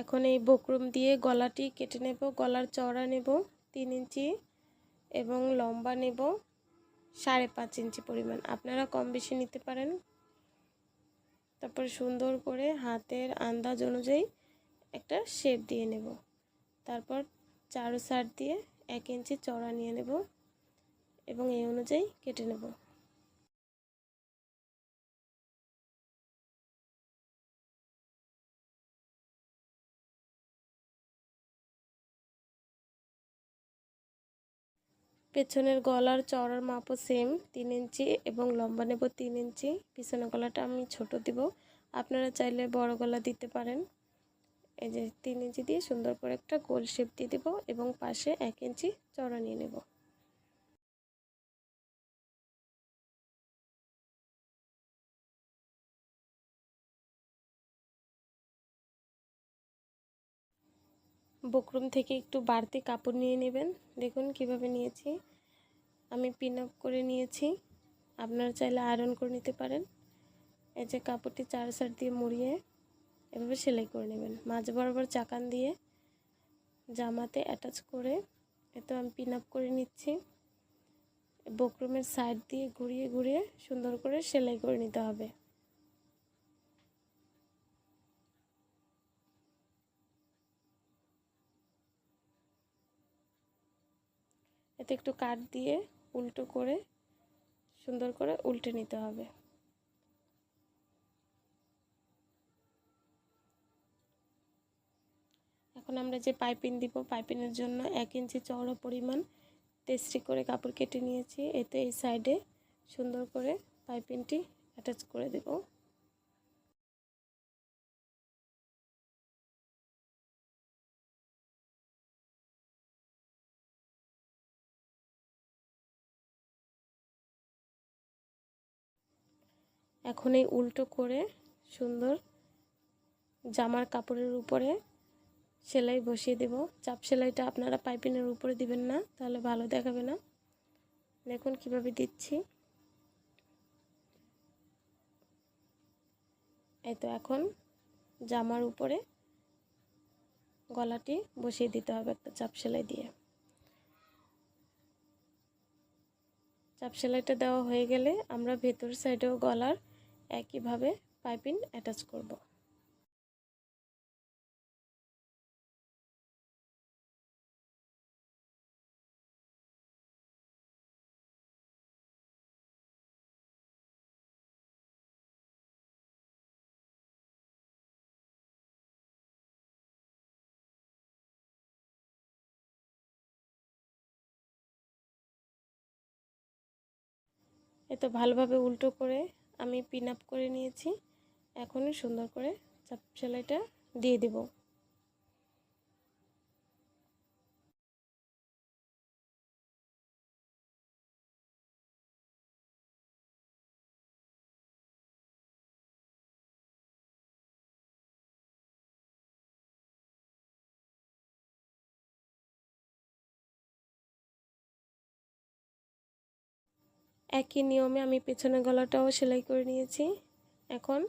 এখন এই বকরুম দিয়ে গলাটি কেটে নেব, গলার চওড়া নেব তিন ইঞ্চি এবং লম্বা নেব সাড়ে পাঁচ ইঞ্চি পরিমাণ। আপনারা কম বেশি নিতে পারেন। তারপর সুন্দর করে হাতের আন্দাজ অনুযায়ী একটা শেপ দিয়ে নেব। তারপর চারো সাইড দিয়ে এক ইঞ্চি চড়া নিয়ে নেব এবং এই অনুযায়ী কেটে নেব। পেছনের গলার চড়ার মাপও সেম তিন ইঞ্চি এবং লম্বা নেব তিন ইঞ্চি। পিছনের গলাটা আমি ছোট দিব। আপনারা চাইলে বড় গলা দিতে পারেন। এই যে তিন ইঞ্চি দিয়ে সুন্দর করে একটা গোল শেপ দিয়ে দেবো এবং পাশে এক ইঞ্চি চড়া নিয়ে নেব। বকরুম থেকে একটু বাড়তি কাপড় নিয়ে নেবেন। দেখুন কীভাবে নিয়েছি। আমি পিন আপ করে নিয়েছি। আপনারা চাইলে আয়রন করে নিতে পারেন। এই যে কাপড়টি চার সার দিয়ে মুড়িয়ে এভাবে সেলাই করে নেবেন। মাঝ বরাবর চাকান দিয়ে জামাতে অ্যাটাচ করে এতো আমি পিন আপ করে নিচ্ছি। বকরুমের সাইড দিয়ে ঘুরিয়ে ঘুরিয়ে সুন্দর করে সেলাই করে নিতে হবে। এতে একটু কাট দিয়ে উল্টো করে সুন্দর করে উল্টে নিতে হবে। এখন আমরা যে পাইপিং দিব, পাইপিংয়ের জন্য এক ইঞ্চি চওড়া পরিমাণ তেস্রি করে কাপড় কেটে নিয়েছি। এতে এই সাইডে সুন্দর করে পাইপিংটি অ্যাটাচ করে দেবো। এখন এই উল্টো করে সুন্দর জামার কাপড়ের উপরে সেলাই বসিয়ে দেব। চাপ সেলাইটা আপনারা পাইপিনের উপরে দিবেন না, তাহলে ভালো দেখাবে না। দেখুন কীভাবে দিচ্ছি। এই তো এখন জামার উপরে গলাটি বসিয়ে দিতে হবে একটা চাপ সেলাই দিয়ে। চাপ সেলাইটা দেওয়া হয়ে গেলে আমরা ভেতর সাইডেও গলার একইভাবে পাইপিং অ্যাটাচ করব। এত ভালোভাবে উল্টো করে আমি পিন আপ করে নিয়েছি। এখনই সুন্দর করে চাপ সেলাইটা দিয়ে দেব। একই নিয়মে আমি পেছনের গলাটাও সেলাই করে নিয়েছি। এখন